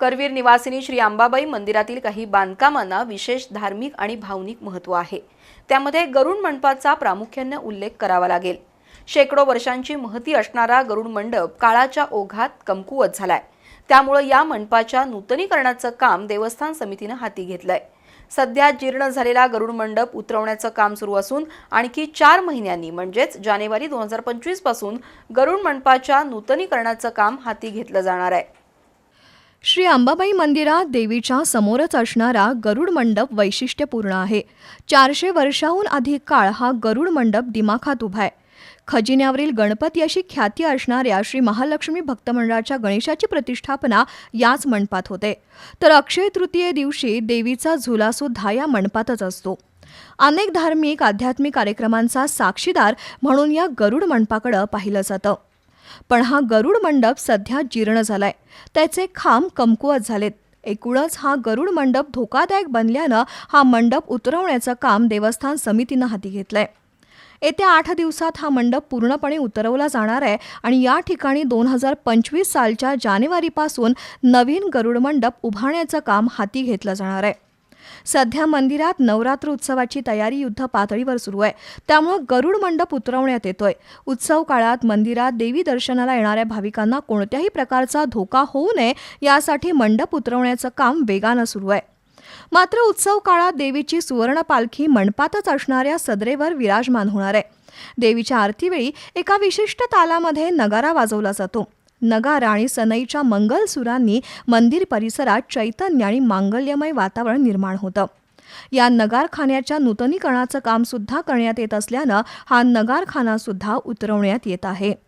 करवीर निवासिनी श्री अंबाबाई मंदिरातील काही बांधकामांना विशेष धार्मिक आणि भावनिक महत्त्व आहे. त्यामध्ये गरुड मंडपाचा प्रामुख्याने उल्लेख करावा लागेल. शेकडो वर्षांची महती असणारा गरुड मंडप काळाच्या ओघात कमकुवत झालाय. त्यामुळे या मंडपाच्या नूतनीकरणाचं काम देवस्थान समितीनं हाती घेतलंय. सध्या जीर्ण झालेला गरुड मंडप उतरवण्याचं काम सुरू असून आणखी चार महिन्यांनी म्हणजेच जानेवारी दोन हजार पंचवीसपासून गरुड मंडपाच्या नूतनीकरणाचं काम हाती घेतलं जाणार आहे. श्री अंबाबाई मंदिरात देवीच्या समोरच असणारा गरुड मंडप वैशिष्ट्यपूर्ण आहे. चारशे वर्षाहून अधिक काळ हा गरुड मंडप दिमाखात उभा आहे. खजिन्यावरील गणपती अशी ख्याती असणाऱ्या श्री महालक्ष्मी भक्तमंडळाच्या गणेशाची प्रतिष्ठापना याच मंडपात होते. तर अक्षय तृतीये दिवशी देवीचा झुलासुद्धा या मंडपातच असतो. अनेक धार्मिक आध्यात्मिक कार्यक्रमांचा साक्षीदार म्हणून या गरुड मंडपाकडं पाहिलं जातं. पण हा गरुड मंडप सध्या जीर्ण झालाय. त्याचे खांब कमकुवत झालेत. एकूणच हा गरुड मंडप धोकादायक बनल्यानं हा मंडप उतरवण्याचं काम देवस्थान समितीनं हाती घेतलंय. येत्या आठ दिवसात हा मंडप पूर्णपणे उतरवला जाणार आहे आणि या ठिकाणी दोन हजार पंचवीस सालच्या जानेवारीपासून नवीन गरुड मंडप उभारण्याचं काम हाती घेतलं जाणार आहे. सध्या मंदिरात नवरात्र उत्सवाची तयारी युद्ध पातळीवर सुरू आहे. त्यामुळं गरुड मंडप उतरवण्यात येतोय. उत्सव काळात मंदिरात देवी दर्शनाला येणाऱ्या भाविकांना कोणत्याही प्रकारचा धोका होऊ नये यासाठी मंडप उतरवण्याचं काम वेगानं सुरू आहे. मात्र उत्सव काळात देवीची सुवर्ण पालखी मंडपातच असणाऱ्या सदरेवर विराजमान होणार आहे. देवीच्या आरतीवेळी एका विशिष्ट तालामध्ये नगारा वाजवला जातो. नगारा आणि सनईच्या मंगलसुरांनी मंदिर परिसरात चैतन्य आणि मांगल्यमय वातावरण निर्माण होतं. या नगारखान्याच्या नूतनीकरणाचं काम सुद्धा करण्यात येत असल्यानं हा नगारखाना सुद्धा उतरवण्यात येत आहे.